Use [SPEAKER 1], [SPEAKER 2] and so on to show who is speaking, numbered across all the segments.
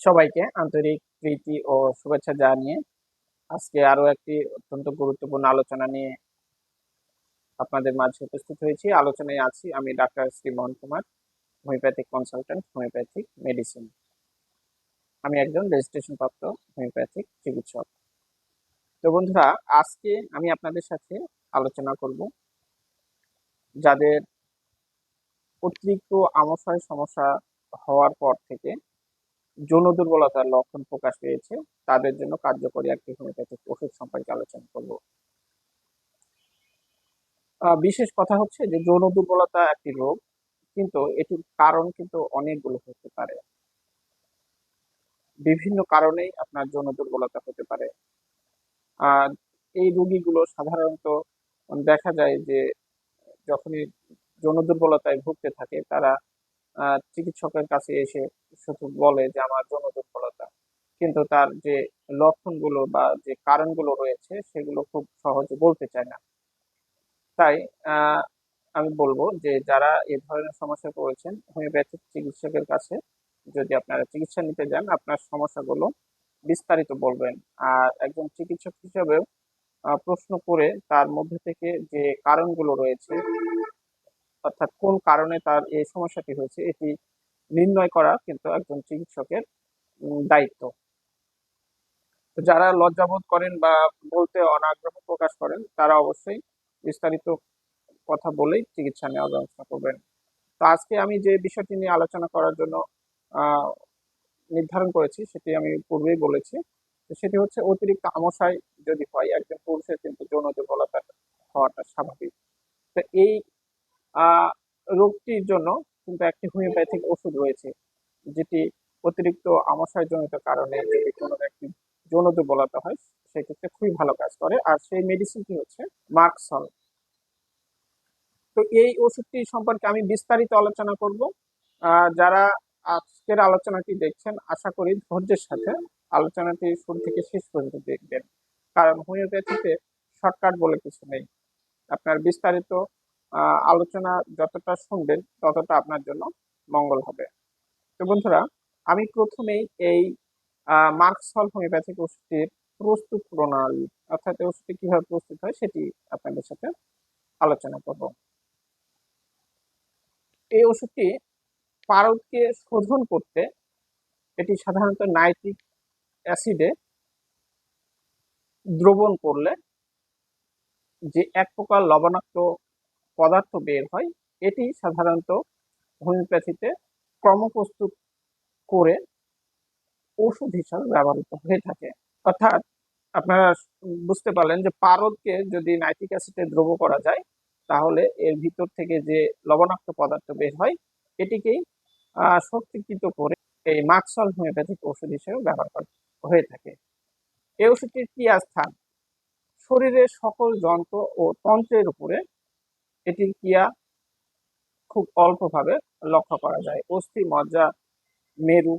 [SPEAKER 1] সবাইকে আন্তরিক প্রীতি ও শুভেচ্ছা জানিয়ে আজকে আরও একটি অত্যন্ত গুরুত্বপূর্ণ আলোচনা নিয়ে আপনাদের মাঝে উপস্থিত হয়েছি। আলোচনায় আছি আমি doctor Shri Mohan Kumar, homeopathic consultant, homeopathic medicine. আমি একজন রেজিস্ট্রেশন প্রাপ্ত হোমিওপ্যাথিক চিকিৎসক। তো বন্ধুরা, আজকে আমি আপনাদের সাথে আলোচনা করব যাদের অতিরিক্ত আমশয় সমস্যা হওয়ার পর থেকে যৌন দুর্বলতার লক্ষণ প্রকাশ পেয়েছে, তাদের জন্য কার্যকরী একটি হোমিওপ্যাথিক ওষুধ সম্পর্কে আলোচনা করব। বিশেষ কথা হচ্ছে যে যৌন দুর্বলতা একটি রোগ, কিন্তু এটির কারণ কিন্তু অনেকগুলো হতে পারে। বিভিন্ন কারণেই আপনার যৌন দুর্বলতা হতে পারে। আর এই রোগীগুলো সাধারণত দেখা যায় যে যখনই যৌন দুর্বলতায় ভুগতে থাকে, তারা চিকিৎসকের কাছে এসে শুধু বলে যে আমার যৌন দুর্বলতা কিন্তু তার যে লক্ষণগুলো বা যে কারণগুলো রয়েছে, সেগুলো খুব সহজে বলতে চায় না। তাই আমি বলব যে যারা এ ধরনের সমস্যা পড়েছেন, হোমিওপ্যাথিক চিকিৎসকের কাছে যদি আপনারা চিকিৎসা নিতে যান, আপনার সমস্যাগুলো বিস্তারিত বলবেন। আর একজন চিকিৎসক হিসেবেও প্রশ্ন করে তার মধ্যে থেকে যে কারণগুলো রয়েছে অর্থাৎ কোন কারণে তার এই সমস্যাটি হয়েছে, এটি নির্ণয় করা কিন্তু একজন চিকিৎসকের দায়িত্ব। যারা লজ্জাবোধ করেন বা বলতে অনাগ্রহ প্রকাশ করেন, তারা অবশ্যই বিস্তারিত কথা বলেই চিকিৎসা নেওয়ার ব্যবস্থা করবেন। তো আজকে আমি যে বিষয়টি নিয়ে আলোচনা করার জন্য নির্ধারণ করেছি, সেটি আমি পূর্বেই বলেছি। সেটি হচ্ছে অতিরিক্ত আমশায় যদি হয়, একজন পুরুষের কিন্তু যৌন দুর্বলতা হওয়াটা স্বাভাবিক। তো এই রোগটির জন্য কিন্তু একটি হোমিওপ্যাথিক ওষুধ রয়েছে, যেটি অতিরিক্ত আমাশয় জনিত কারণে যদি কোনো ব্যক্তি যৌন দুর্বলতা হয়, সেক্ষেত্রে খুবই ভালো কাজ করে। আর সেই মেডিসিনটি হচ্ছে মার্কসল তো এই ওষুধটি সম্পর্কে আমি বিস্তারিত আলোচনা করব। যারা আজকের আলোচনাটি দেখছেন, আশা করি ধৈর্যের সাথে আলোচনাটি শুরু থেকে শেষ পর্যন্ত দেখবেন। কারণ হোমিওপ্যাথিতে শর্টকাট বলে কিছু নেই। আপনার বিস্তারিত আলোচনা যতটা শুনবেন, ততটা আপনার জন্য মঙ্গল হবে। তো বন্ধুরা, আমি প্রথমেই এই মার্কসল হোমিওপ্যাথিক ওষুধটির প্রস্তুত প্রণালী, অর্থাৎ ওষুধটি কীভাবে প্রস্তুত হয় সেটি আপনাদের সাথে আলোচনা করব। এই ওষুধটি পারদকে শোধন করতে এটি সাধারণত নাইট্রিক অ্যাসিডে দ্রবণ করলে যে এক প্রকার লবণাক্ত পদার্থ বের হয়, এটি সাধারণত হোমিওপ্যাথিতে ক্রমপ্রস্তুত করে ওষুধ হিসাবে ব্যবহৃত হয়ে থাকে। অর্থাৎ আপনারা বুঝতে পারলেন যে পারদকে যদি নাইট্রিক অ্যাসিডে দ্রব করা যায়, তাহলে এর ভিতর থেকে যে লবণাক্ত পদার্থ বের হয় এটিকেই শক্তিকৃত করে এই মাক্সল হোমিওপ্যাথিক ওষুধ হিসেবে ব্যবহার করা হয়ে থাকে। এই ওষুধটির ক্রিয়া স্থান শরীরের সকল যন্ত্র ও তন্ত্রের উপরে এটির ক্রিয়া খুব অল্পভাবে লক্ষ্য করা যায়। অস্থি, মজ্জা, মেরু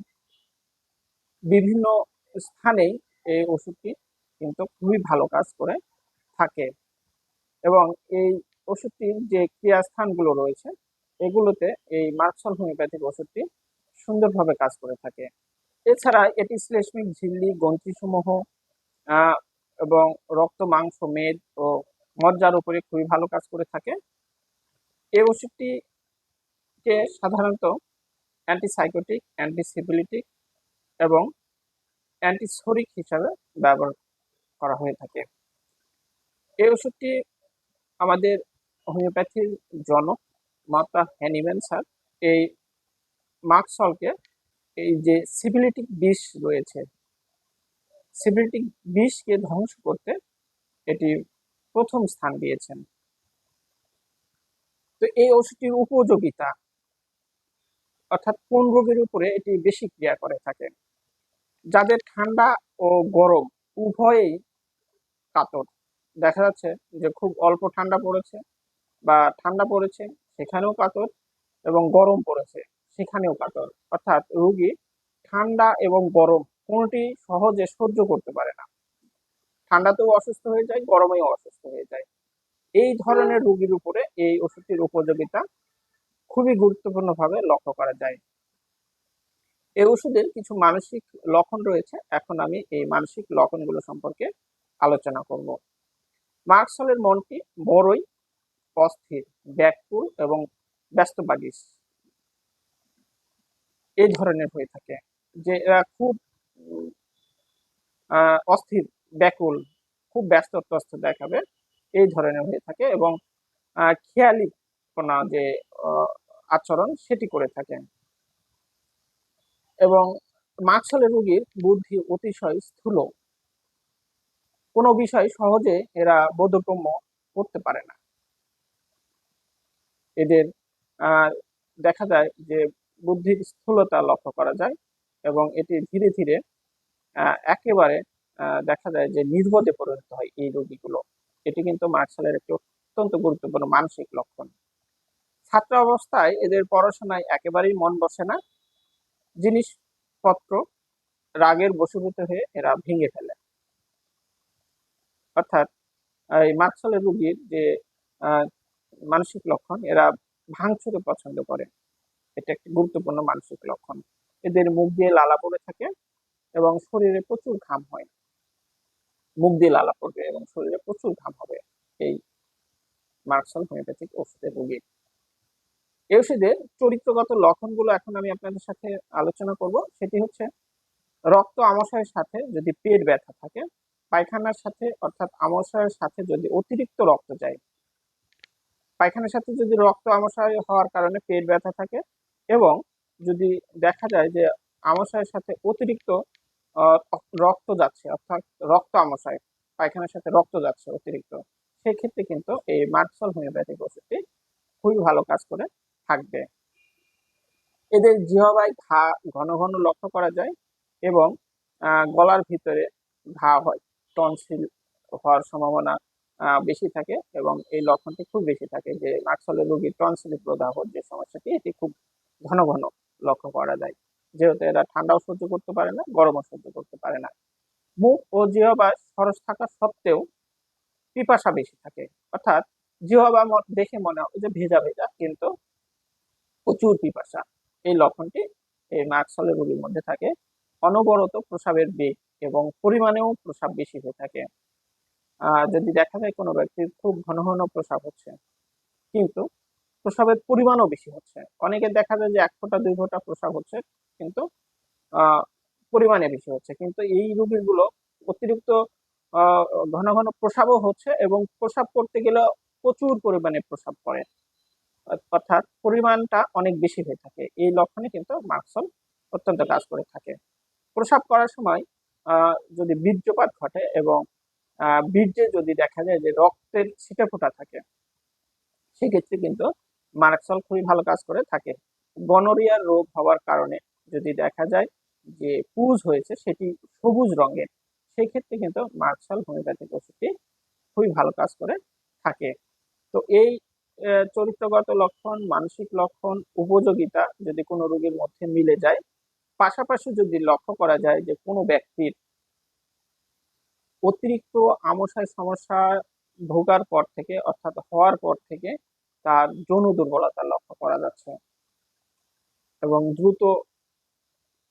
[SPEAKER 1] বিভিন্ন স্থানেই এই ওষুধটি কিন্তু খুবই ভালো কাজ করে থাকে এবং এই ওষুধটির যে ক্রিয়াস্থানগুলো রয়েছে, এগুলোতে এই মার্কসল হোমিওপ্যাথিক ওষুধটি সুন্দরভাবে কাজ করে থাকে। এছাড়া এটি শ্লেষ্মিক ঝিল্লি, গ্রন্থিসমূহ এবং রক্ত, মাংস, মেদ ও মজ্জার উপরে খুবই ভালো কাজ করে থাকে। এই ওষুধটিকে সাধারণত অ্যান্টিসাইকোটিক অ্যান্টিসিবিলিটিক এবং অ্যান্টিসোরিক হিসাবে ব্যবহার করা হয়ে থাকে। এই ওষুধটি আমাদের হোমিওপ্যাথির জনক মাতা হ্যানিম্যান স্যার, এই মার্কসলকে এই যে সিবিলিটিক বিষ রয়েছে সিবিলিটিক বিষকে ধ্বংস করতে এটি প্রথম স্থান দিয়েছেন। তো এই ওষুধটির উপযোগিতা অর্থাৎ কোন রোগের উপরে এটি বেশি ক্রিয়া করে থাকে? যাদের ঠান্ডা ও গরম উভয়েই কাতর। দেখা যাচ্ছে যে খুব অল্প ঠান্ডা পড়েছে বা ঠান্ডা পড়েছে, সেখানেও কাতর এবং গরম পড়েছে, সেখানেও কাতর। অর্থাৎ রুগী ঠান্ডা এবং গরম কোনোটি সহজে সহ্য করতে পারে না। ঠান্ডাতেও অসুস্থ হয়ে যায়, গরমেও অসুস্থ হয়ে যায়। এই ধরনের রোগীর উপরে এই ওষুধটির উপযোগিতা খুবই গুরুত্বপূর্ণভাবে লক্ষ্য করা যায়। এই ওষুধের কিছু মানসিক লক্ষণ রয়েছে। এখন আমি এই মানসিক লক্ষণগুলো সম্পর্কে আলোচনা করব। মার্কসলের মনটি বড়ই অস্থির, ব্যাকুল এবং ব্যস্তবাগিস এই ধরনের হয়ে থাকে যে এরা খুব অস্থির, ব্যাকুল, খুব ব্যস্ত দেখাবে। এই ধরনের হয়ে থাকে এবং খেয়ালি কোনা যে আচরণ সেটি করে থাকেন। এবং মাছলে রোগীর বুদ্ধি অতিশয় স্থূল। কোনো বিষয় সহজে এরা বোধগম্য করতে পারে না। এদের দেখা যায় যে, বুদ্ধির স্থূলতা লক্ষ্য করা যায় এবং এটি ধীরে ধীরে একেবারে দেখা যায় যে, নির্বোধে পরিণত হয় এই রোগীগুলো। এটি কিন্তু মার্শালের একটি অত্যন্ত গুরুত্বপূর্ণ মানসিক লক্ষণ। ছাত্র অবস্থায় এদের পড়াশোনায় একেবারেই মন বসে না। জিনিসপত্র রাগের বশীভূত হয়ে এরা ভেঙে ফেলে। অর্থাৎ এই মার্শালের রোগীর যে মানসিক লক্ষণ, এরা ভাঙচুরে পছন্দ করে। এটা একটি গুরুত্বপূর্ণ মানসিক লক্ষণ। এদের মুখ দিয়ে লালা পড়ে থাকে এবং শরীরে প্রচুর ঘাম হয়। মুখ দিয়ে লালা পড়বে এবং শরীরে প্রচুর ঘাম হবে এই মার্কসল হোমিওপ্যাথিক ওষুধের রোগীর এই ওষুধের চরিত্রগত লক্ষণগুলো এখন আমি আপনাদের সাথে আলোচনা করব। সেটি হচ্ছে রক্ত আমাশয়ের সাথে যদি পেট ব্যথা থাকে, পায়খানার সাথে অর্থাৎ আমাশয়ের সাথে যদি অতিরিক্ত রক্ত যায়, পায়খানার সাথে যদি রক্ত আমাশয় হওয়ার কারণে পেট ব্যথা থাকে এবং যদি দেখা যায় যে আমাশয়ের সাথে অতিরিক্ত রক্ত যাচ্ছে, অর্থাৎ রক্ত আমাশয় পায়খানার সাথে রক্ত যাচ্ছে অতিরিক্ত। সেক্ষেত্রে কিন্তু এই মার্কসল হোমিওপ্যাথিক ওষুধটি খুবই ভালো কাজ করে থাকবে। এদের জিহবায় ঘা, ঘন ঘন লক্ষ্য করা যায় এবং গলার ভিতরে ঘা হয় টনসিল হওয়ার সম্ভাবনা বেশি থাকে এবং এই লক্ষণটি খুব বেশি থাকে যে মার্কসলের রোগীর টনসিল প্রদাহ যে সমস্যাটি, এটি খুব ঘন ঘন লক্ষ্য করা যায়। যেহেতু এরা ঠান্ডাও সহ্য করতে পারে না, গরমও সহ্য করতে পারে না। মুখ ও জিহবা সরস থাকা সত্ত্বেও পিপাসা বেশি থাকে। অর্থাৎ জিহবা দেখে মনে হয় যে ভেজা ভেজা, কিন্তু প্রচুর পিপাসা। এই লক্ষণটি এই মার্কসলের রোগীর মধ্যে থাকে। অনবরত প্রসাবের বেগ এবং পরিমাণেও প্রসাব বেশি হয়ে থাকে। যদি দেখা যায় কোনো ব্যক্তির খুব ঘন ঘন প্রসাব হচ্ছে, কিন্তু প্রসাবের পরিমাণও বেশি হচ্ছে। অনেকে দেখা যায় যে এক ফোঁটা, দুই ফোঁটা প্রসাব হচ্ছে, কিন্তু পরিমাণে বেশি হচ্ছে। কিন্তু এই রোগীগুলো অতিরিক্ত ঘন ঘন প্রসাবও হচ্ছে এবং প্রসাব করতে গেলে প্রচুর পরিমাণে প্রসাব করে অর্থাৎ পরিমাণটা অনেক বেশি হয়ে থাকে। এই লক্ষণে কিন্তু মার্কসল অত্যন্ত কাজ করে থাকে। প্রসাব করার সময় যদি বীর্যপাত ঘটে এবং বীর্যে যদি দেখা যায় যে রক্তের ছিটে ফোঁটা থাকে, সেক্ষেত্রে কিন্তু মার্কসল খুবই ভালো কাজ করে থাকে। গনোরিয়ার রোগ হওয়ার কারণে যদি দেখা যায় যে পুজ হয়েছে, সেটি সবুজ রঙের সেই ক্ষেত্রে কিন্তু মার্কসল হোমিওপ্যাথিক ওষুধটি খুবই ভালো কাজ করে থাকে। তো এই চরিত্রগত লক্ষণ, মানসিক লক্ষণ, উপযোগিতা যদি কোনো রোগীর মধ্যে মিলে যায়, পাশাপাশি যদি লক্ষ্য করা যায় যে কোনো ব্যক্তির অতিরিক্ত আমাশয় সমস্যা ভোগার পর থেকে, অর্থাৎ হওয়ার পর থেকে তার যৌন দুর্বলতা লক্ষ্য করা যাচ্ছে এবং দ্রুত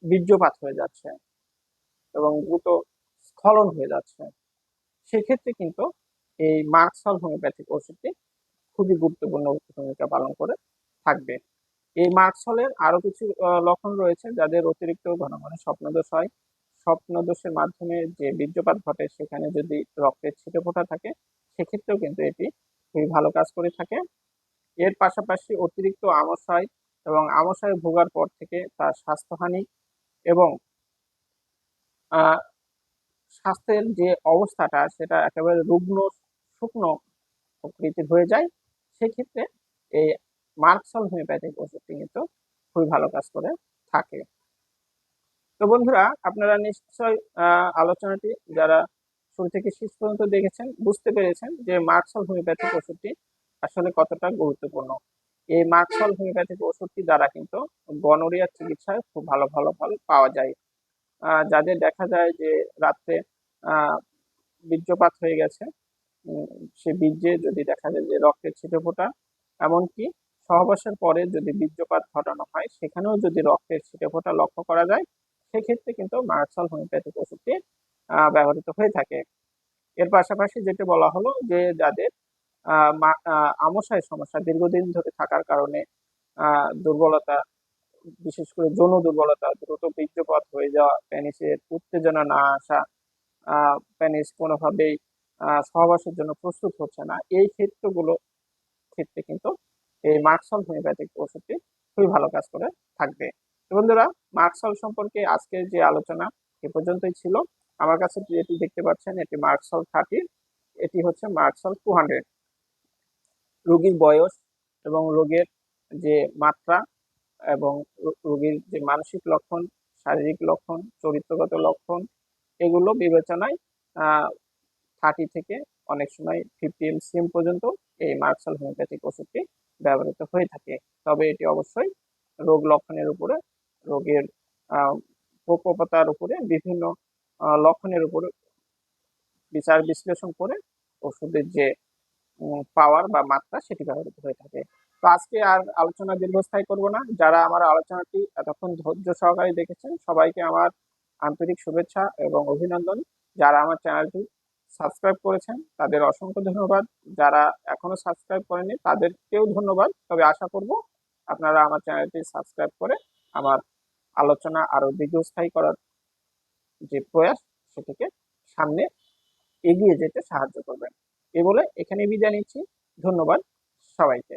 [SPEAKER 1] বীর্যপাত হয়ে যাচ্ছে এবং দ্রুত স্খলন হয়ে যাচ্ছে, সেক্ষেত্রে কিন্তু এই মার্কসল হোমিওপ্যাথিক ওষুধটি খুবই গুরুত্বপূর্ণ ভূমিকা পালন করে থাকবে। এই মার্কসলের আরও কিছু লক্ষণ রয়েছে যাদের অতিরিক্ত ঘন ঘন স্বপ্নদোষ হয়। স্বপ্নদোষের মাধ্যমে যে বীর্যপাত ঘটে সেখানে যদি রক্তের ছিটে ফোঁটা থাকে, সেক্ষেত্রেও কিন্তু এটি খুবই ভালো কাজ করে থাকে। এর পাশাপাশি অতিরিক্ত আমাশয় এবং আমাশয় ভোগার পর থেকে তার স্বাস্থ্যহানি এবং স্বাস্থ্যের যে অবস্থাটা সেটা একেবারে রুগ্ন, শুকনো প্রকৃতির হয়ে যায়। সেক্ষেত্রে এই মার্কসল হোমিওপ্যাথিক ওষুধটি কিন্তু খুবই ভালো কাজ করে থাকে। তো বন্ধুরা, আপনারা নিশ্চয় আলোচনাটি যারা শুরু থেকে শেষ পর্যন্ত দেখেছেন, বুঝতে পেরেছেন যে মার্কসল হোমিওপ্যাথিক ওষুধটি আসলে কতটা গুরুত্বপূর্ণ। এই মার্কসল হোমিওপ্যাথিক ওষুধটি দ্বারা কিন্তু গনোরিয়ার চিকিৎসায় খুব ভালো ভালো ফল পাওয়া যায়। যাদের দেখা যায় যে রাত্রে বীর্যপাত হয়ে গেছে সে বীর্যে যদি দেখা যায় যে রক্তের ছিটে ফোঁটা এমনকি সহবাসের পরে যদি বীর্যপাত ঘটানো হয়, সেখানেও যদি রক্তের ছিটেফোঁটা লক্ষ্য করা যায়, সেক্ষেত্রে কিন্তু মার্কসাল হোমিওপ্যাথিক ওষুধটি ব্যবহৃত হয়ে থাকে। এর পাশাপাশি যেটা বলা হলো যে যাদের আমাশয়ের সমস্যা দীর্ঘদিন ধরে থাকার কারণে দুর্বলতা, বিশেষ করে যৌন দুর্বলতা দ্রুত বীর্যপাত হয়ে যাওয়া পেনিসের উত্তেজনা না আসা পেনিস কোনোভাবেই সহবাসের জন্য প্রস্তুত হচ্ছে না। এই ক্ষেত্রগুলো, ক্ষেত্রে কিন্তু এই মার্কসল হোমিওপ্যাথিক ওষুধটি খুবই ভালো কাজ করে থাকবে। বন্ধুরা মার্কসল সম্পর্কে আজকের যে আলোচনা এ পর্যন্তই ছিল। আমার কাছে যেটি দেখতে পাচ্ছেন, এটি মার্কসল থার্টি এটি হচ্ছে মার্কসল টু হান্ড্রেড। রোগীর বয়স এবং রোগের যে মাত্রা এবং রোগীর যে মানসিক লক্ষণ, শারীরিক লক্ষণ, চরিত্রগত লক্ষণ, এগুলো বিবেচনায় থার্টি থেকে অনেক সময় ফিফটি এমসিএম পর্যন্ত এই মার্কসাল হোমিওপ্যাথিক ওষুধটি ব্যবহৃত হয়ে থাকে। তবে এটি অবশ্যই রোগ লক্ষণের উপরে, রোগের প্রকোপতার উপরে, বিভিন্ন লক্ষণের উপরে বিচার বিশ্লেষণ করে ওষুধের যে পাওয়ার বা মাত্রা সেটি ব্যবহৃত হয়ে থাকে। তো আজকে আর আলোচনা দীর্ঘস্থায়ী করব না। যারা আমার আলোচনাটি এতক্ষণ ধৈর্য সহকারে দেখেছেন, সবাইকে আমার আন্তরিক শুভেচ্ছা এবং অভিনন্দন। যারা আমার চ্যানেলটি সাবস্ক্রাইব করেছেন, তাদের অসংখ্য ধন্যবাদ। যারা এখনও সাবস্ক্রাইব করেনি তাদেরকেও ধন্যবাদ। তবে আশা করব আপনারা আমার চ্যানেলটি সাবস্ক্রাইব করে আমার আলোচনা আরও দীর্ঘস্থায়ী করার যে প্রয়াস, সেটিকে সামনে এগিয়ে যেতে সাহায্য করবেন। এ বলে এখানে বিদায় নিচ্ছি। ধন্যবাদ সবাইকে।